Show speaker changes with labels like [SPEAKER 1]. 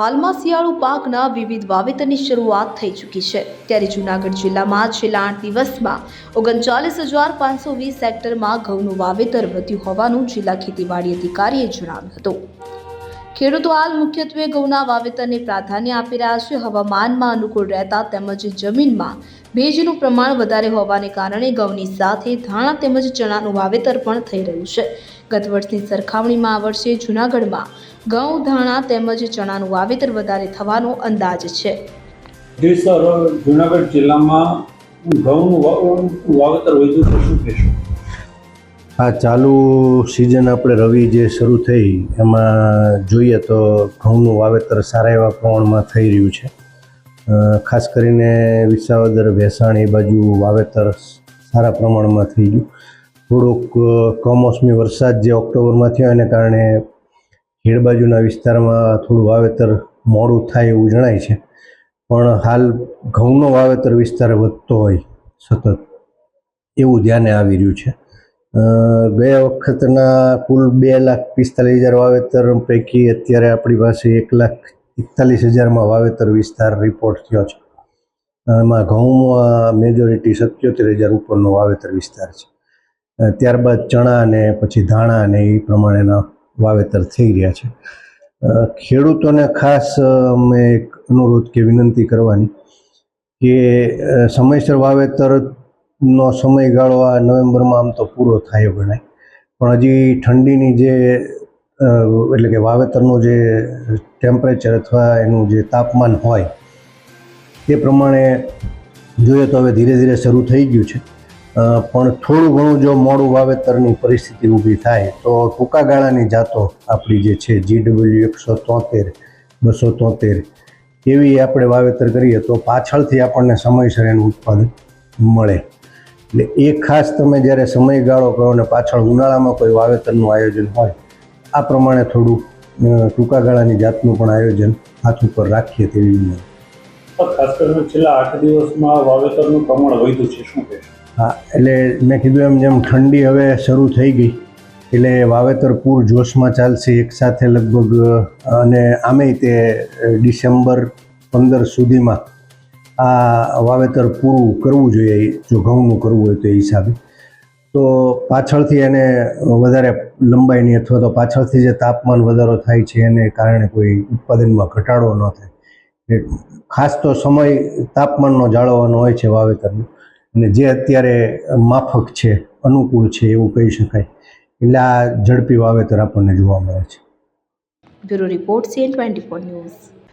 [SPEAKER 1] હાલમાં શિયાળુ પાકના વિવિધ વાવેતરની શરૂઆત થઈ ચૂકી છે. ત્યારે જૂનાગઢ જિલ્લામાં છેલ્લા આઠ દિવસમાં ઓગણચાલીસ હજાર પાંચસો વીસ હેક્ટરમાં ઘઉંનું વાવેતર વધ્યું હોવાનું જિલ્લા ખેતીવાડી અધિકારીએ જણાવ્યું હતું. ખેડૂતો હાલ મુખ્યત્વે ઘઉંના વાવેતરને પ્રાધાન્ય આપી રહ્યા છે. હવામાનમાં અનુકૂળ રહેતા તેમજ જમીનમાં ભેજનું પ્રમાણ વધારે હોવાને કારણે ઘઉંની સાથે ધાણા તેમજ ચણાનું વાવેતર પણ થઈ રહ્યું છે. ગત વર્ષની સરખામણીમાં આ વર્ષે જૂનાગઢમાં ઘઉં, ધાણા તેમજ ચણાનું વાવેતર વધારે થવાનો અંદાજ છે.
[SPEAKER 2] જુનાગઢ જિલ્લામાં ઘઉંનું વાવેતર વધ્યું છે શું કહેશો?
[SPEAKER 3] આ ચાલુ સિઝન આપણે રવિ જે શરૂ થઈ, એમાં જોઈએ તો ઘઉંનું વાવેતર સારા એવા પ્રમાણમાં થઈ રહ્યું છે. ખાસ કરીને વિસાવદર, ભેસાણ એ બાજુ વાવેતર સારા પ્રમાણમાં થઈ ગયું. થોડોક કમોસમી વરસાદ જે ઓક્ટોબરમાં થયો એને કારણે ખેડ બાજુના વિસ્તારમાં થોડું વાવેતર મોડું થાય એવું જણાય છે. પણ હાલ ઘઉંનો વાવેતર વિસ્તાર વધતો હોય સતત. એવું ધ્યાને આવી રહ્યું છે. ગયા વખતના કુલ બે લાખ પિસ્તાલીસ હજાર વાવેતર પૈકી અત્યારે આપણી પાસે એક લાખ એકતાલીસ હજારમાં વાવેતર વિસ્તાર રિપોર્ટ થયો છે. એમાં ઘઉંમાં મેજોરિટી સત્યોતેર હજાર ઉપરનો વાવેતર વિસ્તાર છે. ત્યારબાદ ચણા અને પછી ધાણા અને એ પ્રમાણેના વાવેતર થઈ રહ્યા છે. ખેડૂતોને ખાસ અમે એક અનુરોધ કે વિનંતી કરવાની કે સમયસર વાવેતર નો સમયગાળો આ નવેમ્બરમાં આમ તો પૂરો થાય ગણાય પણ હજી ઠંડીની જે એટલે કે વાવેતરનું જે ટેમ્પરેચર અથવા એનું જે તાપમાન હોય તે પ્રમાણે જોઈએ તો હવે ધીરે ધીરે શરૂ થઈ ગયું છે. પણ થોડું ઘણું જો મોડું વાવેતરની પરિસ્થિતિ ઊભી થાય, તો ટૂંકા ગાળાની જાતો આપણી જે છે જીડબલ્યુ એકસો તોતેર, બસો તોતેર, એવી આપણે વાવેતર કરીએ તો પાછળથી આપણને સમયસર એનું ઉત્પાદન મળે. એટલે એ ખાસ તમે જ્યારે સમયગાળો કરો ને પાછળ ઉનાળામાં કોઈ વાવેતરનું આયોજન હોય આ પ્રમાણે થોડું ટૂંકા ગાળાની જાતનું પણ આયોજન હાથ ઉપર રાખીએ તેવી વિનંતી
[SPEAKER 2] ખાસ કરીને છેલ્લા આઠ દિવસમાં વાવેતરનું પ્રમાણ વધ્યું છે શું કહેશો?
[SPEAKER 3] હા એટલે મેં કીધું એમ જેમ ઠંડી હવે શરૂ થઈ ગઈ એટલે વાવેતર પૂર જોશમાં ચાલશે એકસાથે લગભગ અને આમેય તે ડિસેમ્બર પંદર સુધીમાં આ વાવેતર પૂરું કરવું જોઈએ, જો ઘઉંનું કરવું હોય તો એ હિસાબે. તો પાછળથી એને વધારે લંબાઈની અથવા તો પાછળથી જે તાપમાન વધારો થાય છે એને કારણે કોઈ ઉત્પાદનમાં ઘટાડો ન થાય. ખાસ તો સમય તાપમાનનો જાળવવાનો હોય છે વાવેતરનો. અને જે અત્યારે માફક છે, અનુકૂળ છે એવું કહી શકાય. એટલે આ ઝડપી વાવેતર આપણને જોવા મળે છે.
[SPEAKER 1] Bureau report CN twenty four news.